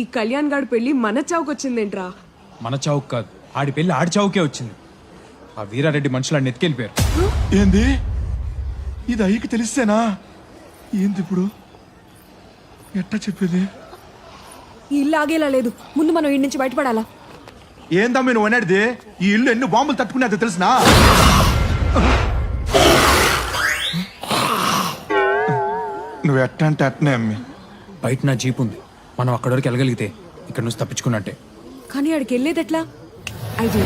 ఈ కళ్యాణ్ గాడి పెళ్ళి మన చావుకొచ్చిందేంట్రా? మన చావుకు కాదు. ఆడి పెళ్ళి ఆడి చావుకే వచ్చింది. ఆ వీరారెడ్డి మనుషులు ఆడిని ఎత్తుకెళ్ళిపోయారు. ఏంది? ఇది అయ్యకి తెలిస్తేనా? ఏంది ఇప్పుడు? ఎట్టా చెప్పేది? ఈ ఇల్లు ఆగేలా లేదు. ముందు మనం ఇంటి నుంచి బయటపడాలా? ఏందమ్మ నువ్వు అనేది ఈ ఇల్లు ఎన్ని బాంబులు తట్టుకునేది తెలిసినా? నువ్వు ఎట్టా అంటే అట్టనే అమ్మి. బయట నా జీప్ ఉంది. మనం అక్కడి వరకు వెళ్ళగలిగితే ఇక్కడ నుంచి తప్పించుకున్నట్టే. కానీ ఆడికి వెళ్ళేది ఎట్లా? ఐడియా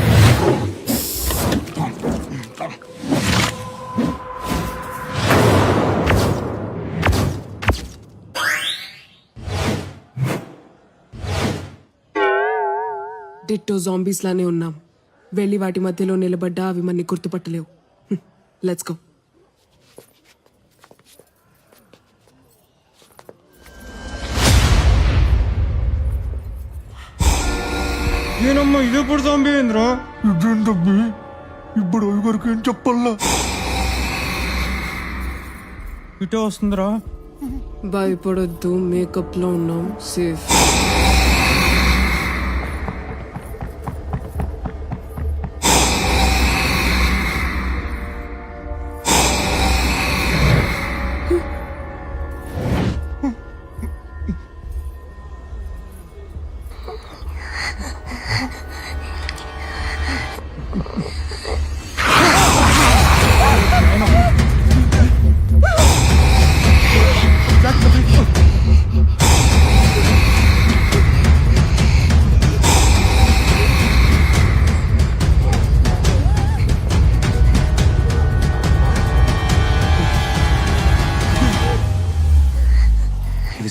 డిట్టో జాంబీస్ లానే ఉన్నాం. వెళ్ళి వాటి మధ్యలో నిలబడ్డా అవి మనని గుర్తుపట్టలేవు. లెట్స్ గో ఏనమ్మా ఇదే పుడుతాంబి ఏంద్రా ఇదేంటమ్మి ఇప్పుడు ఎవరికి ఏం చెప్పాలా? ఇటే వస్తుందిరా. భయపడొద్దు మేకప్లో ఉన్నాం సేఫ్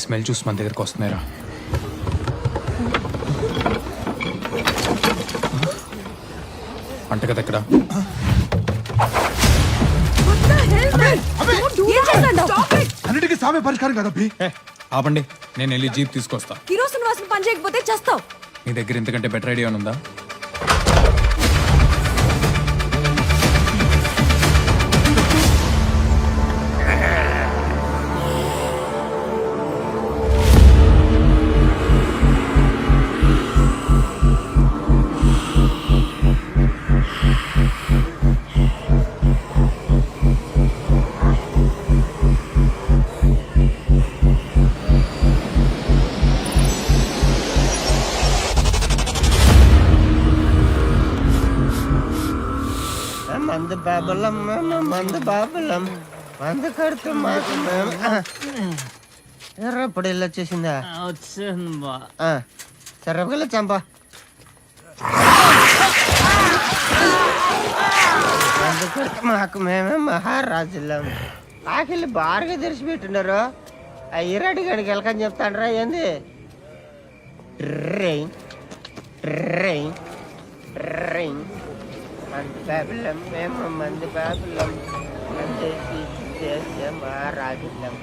స్మెల్ చూసి మన దగ్గరకు వస్తున్నారా అంట కదా ఇక్కడ. అన్నిటికీ సామే పరిష్కారం కదబ్బి ఏ, ఆపండి. నేను వెళ్ళి జీప్ తీసుకొస్తా. కిరోసిన్ వాసన పని చేయకపోతే చేస్తావు. నీ దగ్గర ఇంతకంటే బెటర్ ఐడియా ఉందా? బాబులం మందు బాబులం. మందు కడుతూ మాకు మేము ఇల్లు వచ్చేసిందా? పిల్ల చంప. మందు కడుతూ మాకు మేమే మహారాజులం. ఆకలి బాగా తెరిచిపెట్టున్నారు ఆ ఇరాడి గడికి వెళ్ళకని చెప్తాండ్రా ఏంది? ట్రైన్ ట్రైన్ ట్రైన్ మంది బాబులం మేము మంది బాబులం మంది చేసే మహారాజులం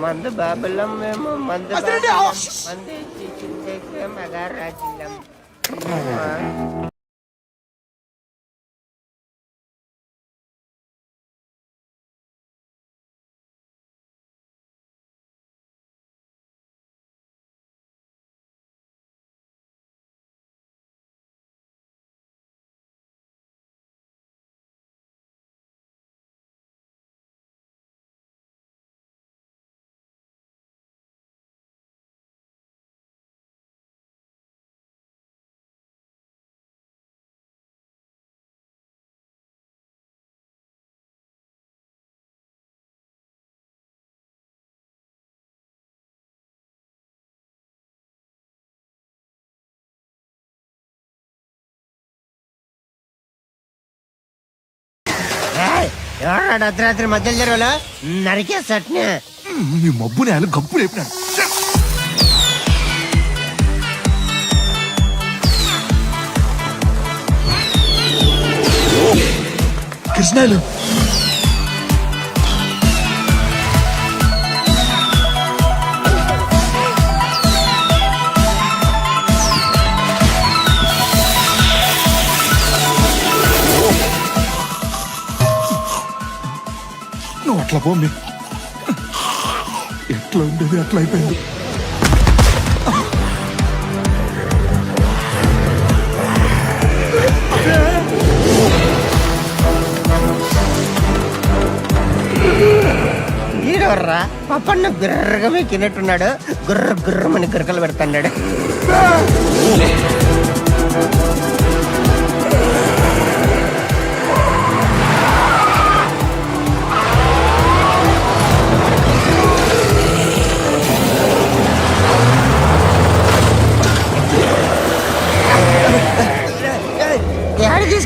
మందు బాబులం మేము మందు. మంది చేసే మహారాజులం ఎవరాడు అర్ధరాత్రి మధ్యలో జరగలో? నరికే సట్నే నీ మబ్బు నేల గబ్బు లేపినాడు కృష్ణాలు అట్లా పోమ్మి ఎట్లా ఉండేది? అట్లా అయిపోయింది. ఈడవర్రా? పప్పన్న బిర్రగా మెక్కినట్టున్నాడు. గుర్ర గుర్రమని గురకలు పెడతాడు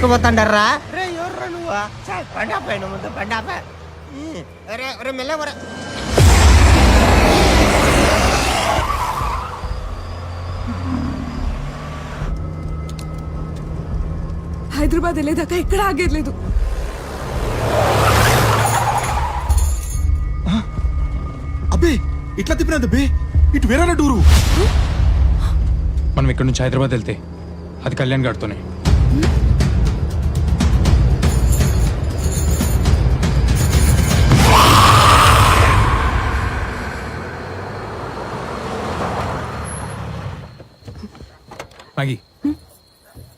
ఏడు తీసుకుపోతాండర్రా? రే ఎవర్రా నువ్వా? ముందు రే రే హైదరాబాద్ వెళ్ళేదాకా ఎక్కడ ఆగేది లేదు. అబ్బే ఇట్లా తిప్పినది బే ఇటు వేరే టూరు మనం ఇక్కడ నుంచి హైదరాబాద్ వెళ్తే అది కళ్యాణ్ గారితోనే. మ్యాగీ.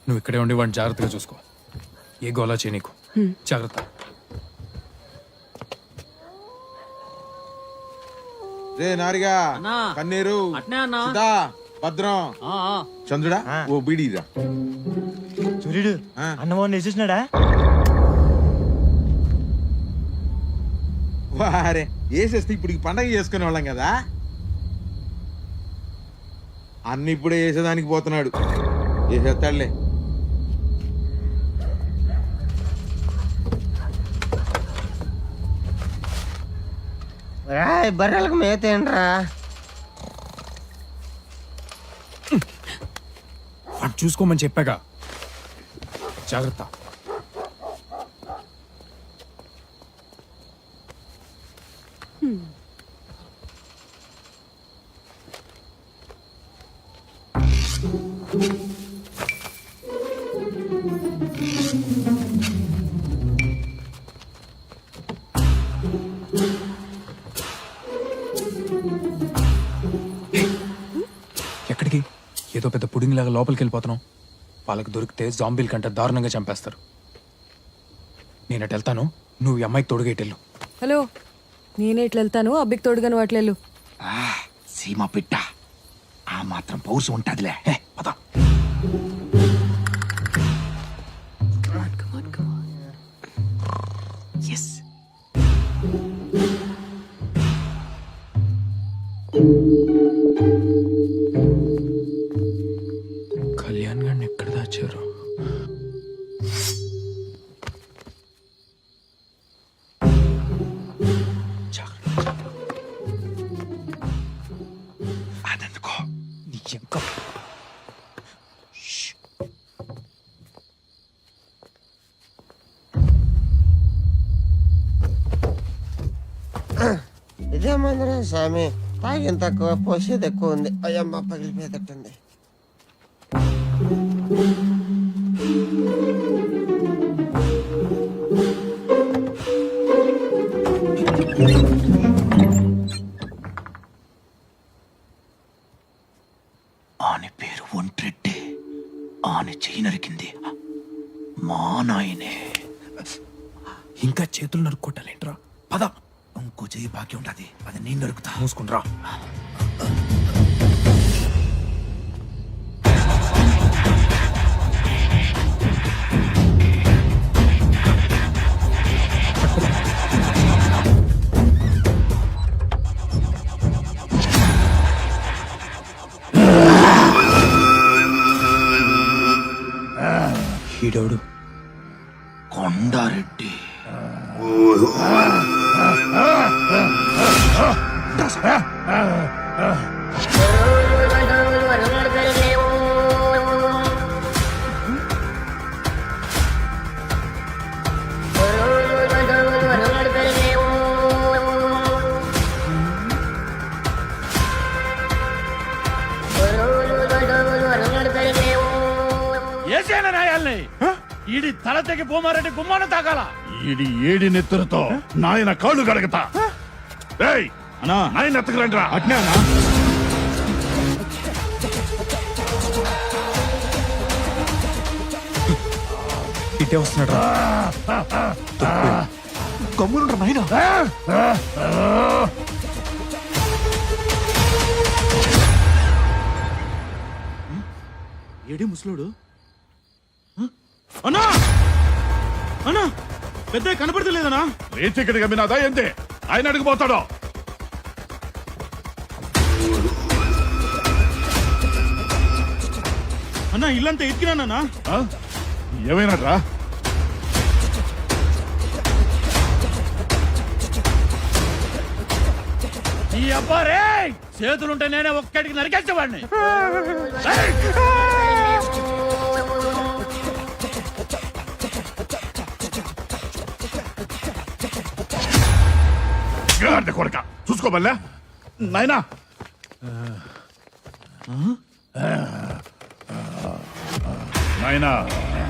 నువ్వు ఇక్కడే ఉండి వాడిని జాగ్రత్తగా చూసుకో. ఏ గోలా చేయ నీకు. జాగ్రత్త. రే నారిగా అన్నా. కన్నీరు. అట్నే అన్నా. సుధా, భద్రం. ఆ, ఆ. చంద్రుడా ఓ బీడీరా సూర్యుడు ఆ. అన్నమోహన్ వేసేసినాడా వారే వేసేస్తే ఇప్పుడు ఈ పండగ చేసుకునే వాళ్ళం కదా? అన్ని ఇప్పుడే వేసేదానికి పోతున్నాడు. వేసేస్తాడులే రాయ్ బర్రెలకు మేతేంట్రా వాడు చూసుకోమని చెప్పాగా. జాగ్రత్త. ఎక్కడికి? ఏదో పెద్ద పుడింగ్ లాగా లోపలికి వెళ్ళిపోతున్నాం వాళ్ళకి దొరికితే జాంబీల కంటే దారుణంగా చంపేస్తారు. నేను అటు వెళ్తాను. నువ్వు ఈ అమ్మాయికి తోడుగా ఇటు వెళ్ళు హలో నేనే ఇట్లా వెళ్తాను అబ్బికి తోడుగా నువ్వు అట్లా వెళ్ళు సీమ పిట్ట. ఆ మాత్రం పౌరుషం ఉంటుందిలే. హే, మందిరం స్వామి? తాగిన తక్కువ పోసేది ఎక్కువ ఉంది. అయ్యమ్మ పగిలిపోయేటట్టుంది ఆని పేరు ఒంట్రెడ్డి. ఆని చెయ్యి నరికింది. మా నాయనే. ఇంకా చేతులు నరుక్కోటాలేంట్రా పద. ఇంకో చెయ్యి బాకీ ఉంటది. అది నేను నరుకుతా మూసుకుంట్రా. ఈడోడు కొండారెడ్డి. だか ఈడి తల తెగి పోమారెడ్డి గుమ్మాన తాగాల? ఈడి ఏడి నెత్తురుతో నాయన కాళ్ళు కడగతా. ఏయ్! అన్నా. నాయన ఎత్తకరండి రా అట్నే అన్నా. ఇటే వస్తున్నాడు రా గమ్మునుండ్రా నాయన ఏడి ముసలోడు? అన్నా! అన్నా! పెద్ద కనపడతలేదనా రేచికడి గమ్మినాదా? ఏంది? ఆయన అడిగిపోతాడు అన్నా ఇల్లంతా ఎత్తికినానా ఆ? ఏమైనా రా ఈ అబ్బారే చేతులుంటే నేనే ఒక్కడికి నరికేసేవాడిని. గాడిద కొడక. చూసుకోబల్లే నాయనా. నాయనా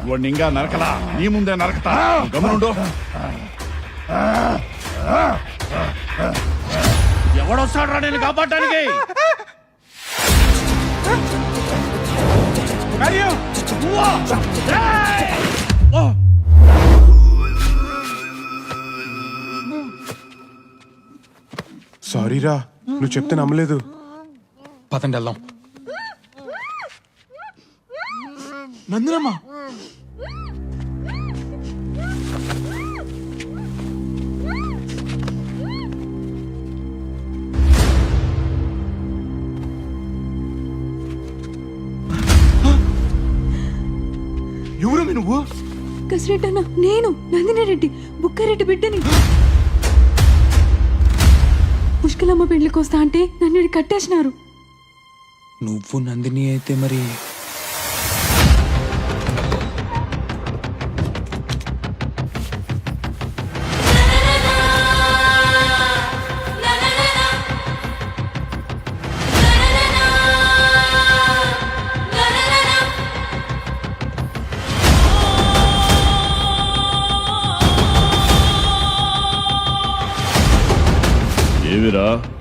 వాడిని ఇంకా నరకలా. నీ ముందే నరకతా. గమనుండు ఎవడొస్తాడు రా నేను కాపాడటానికి సారీరా నువ్వు చెప్తే నమ్మలేదు. పదండి వెళ్దాం. నందినమ్మ. ఎవరమ్మి నువ్వు? కసిరెడ్డి అన్న నేను నందిని రెడ్డి బుక్కారెడ్డి బిడ్డని. పుష్కలమ్మ పెళ్ళికి వస్తా అంటే నన్ను కట్టేసినారు. నువ్వు నందిని అయితే మరి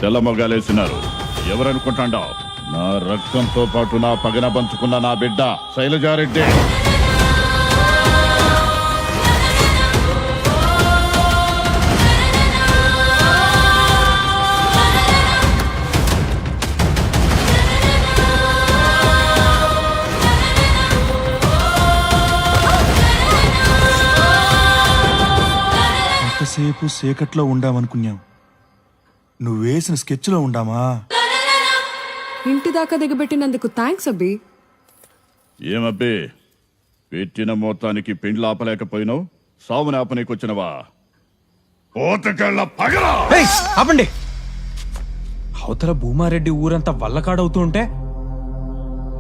తెల్లమొగాలేసినారు తెల్ల నా రక్తంతో పాటు నా పగన పంచుకున్న నా బిడ్డ శైలజారెడ్డి. ఎంతసేపు సేకట్లో ఉండామనుకున్నాం. నువ్వు వేసిన స్కెచ్లో ఉండామా? ఇంటి దాకా దిగబెట్టినందుకు థ్యాంక్స్ అబ్బి. ఏమబ్బే? పెట్టిన మొత్తానికి పెండ్లు ఆపలేకపోయినావు సావుని ఆపనీకొచ్చినవా? పోతకెళ్ళ పగలా ఏయ్, ఆపండి. అవతల భూమారెడ్డి ఊరంతా వల్లకాడవుతూ ఉంటే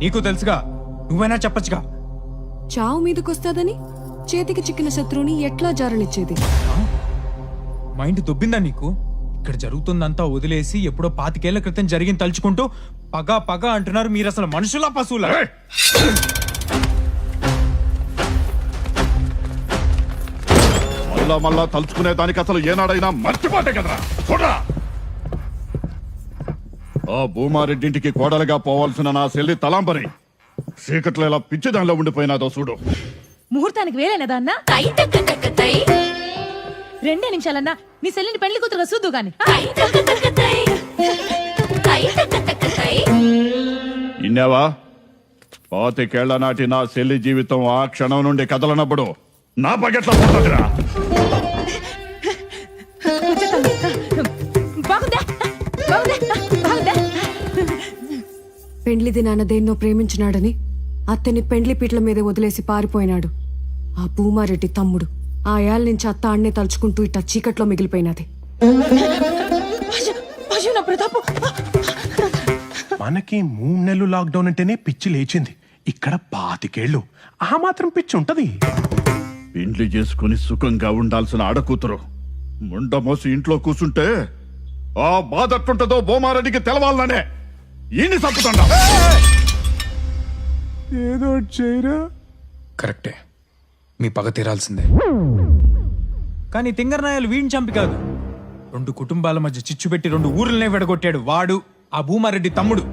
నీకు తెలుసుగా నువ్వైనా చెప్పచ్చుగా. చావు మీదకొస్తాదని చేతికి చిక్కిన శత్రువుని ఎట్లా జారనిచ్చేది? మైండ్ దొబ్బిందా నీకు? ఇక్కడ జరుగుతుందంతా వదిలేసి ఎప్పుడో పాతికేళ్ళ క్రితం జరిగింది తలుచుకుంటూ పగ పగ అంటున్నారు మీరు అసలు మనుషులా పశువులా! మళ్ళా మళ్ళా తలుచుకునే దానికి అసలు ఏనాడైనా మర్చిపోతే కదరా? చూడరా! ఆ భూమారెడ్డింటికి కోడలుగా పోవాల్సిన నా చెల్లి తలాంబరి. చీకట్లో ఇలా పిచ్చి దానిలో ఉండిపోయినాదో చూడు. ముహూర్తానికి వేలేనదా అన్న? రెండే నిమిషాలన్నా. నీ సెల్లిని పెళ్ళి కూతురుగా చూద్దు గాని. ఇన్నావా? పాతికేళ్ళ నాటి నా చెల్లి జీవితం ఆ క్షణం నుండి కదలనప్పుడు నా బకెట్లో పోతుందిరా. పెండ్లి దినాన దేన్నో ప్రేమించినాడని అత్తని పెండ్లి పీటల మీద వదిలేసి పారిపోయినాడు ఆ భూమారెడ్డి తమ్ముడు. ఆ ఏళ్ళ నుంచి అత్త అన్నే తలుచుకుంటూ ఇట్ట చీకట్లో మిగిలిపోయినది. మనకి మూడు నెలలు లాక్డౌన్ అంటేనే పిచ్చి లేచింది. ఇక్కడ పాతికేళ్ళు. ఆ మాత్రం పిచ్చి ఉంటది. పెండ్లి చేసుకుని సుఖంగా ఉండాల్సిన ఆడకూతురు. ముండమోసి ఇంట్లో కూర్చుంటే ఆ బాధ ఎట్టుంటదో బోమారెడ్డికి తెలవాలనే ఈయన్ని చంపుతుండా. ఏదో చేయరా? కరెక్టే. మీ పగ తీరాల్సిందే. కానీ తింగరనాయాలు వీడిని చంపి కాదు. రెండు కుటుంబాల మధ్య చిచ్చు పెట్టి రెండు ఊర్లనే విడగొట్టాడు వాడు ఆ భూమారెడ్డి తమ్ముడు.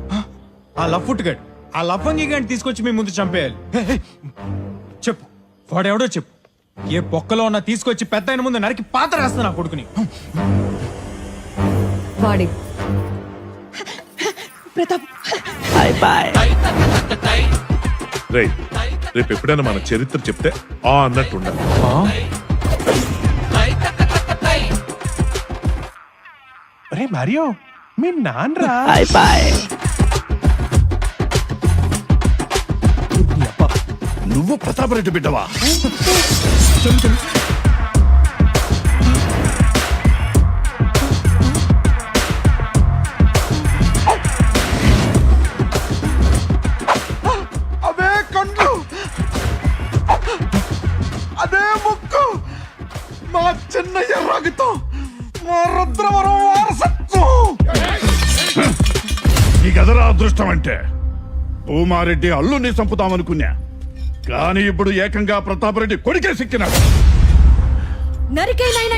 ఆ లఫ్ఫుట్టుగాడు ఆ లఫంగి గాడిని తీసుకొచ్చి మీ ముందు చంపేయాలి. హే, హే, చెప్పు వాడెవడో చెప్పు. ఏ పొక్కలో ఉన్నా తీసుకొచ్చి పెద్ద ఆయన ముందు నరికి పాత రాస్తున్నా కొడుకుని. వాడే ప్రతాప్. రేయ్ రేపు ఎప్పుడైనా మన చరిత్ర చెప్తే ఆ అన్నట్టు ఉండాలి. రే మరియో మీ నాన్నరా నువ్వు ప్రతాపరెడ్డి బిడ్డవా? అంటే భూమారెడ్డి అల్లుని చంపుతామనుకున్నా. కానీ ఇప్పుడు ఏకంగా ప్రతాపరెడ్డి కొడుకే సిక్కినాడు.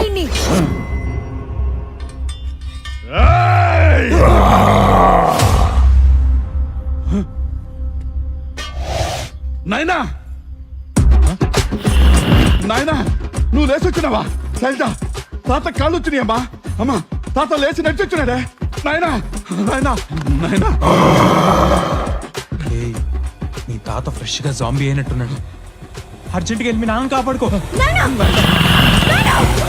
ఇన్ని! నాయనా! నాయనా నువ్వు లేచొచ్చినావా లలిత తాత కాళ్ళు వచ్చినాయమ్మా. అమ్మా తాత లేచి నడిచొచ్చినాడే నాయనా నాయనా నాయనా ఏయ్, నీ తాత ఫ్రెష్గా జాంబీ అయినట్టున్నాడు అర్జెంట్గా వెళ్ళి మీ నాన్న కాపాడుకో నాన్న! నాన్న!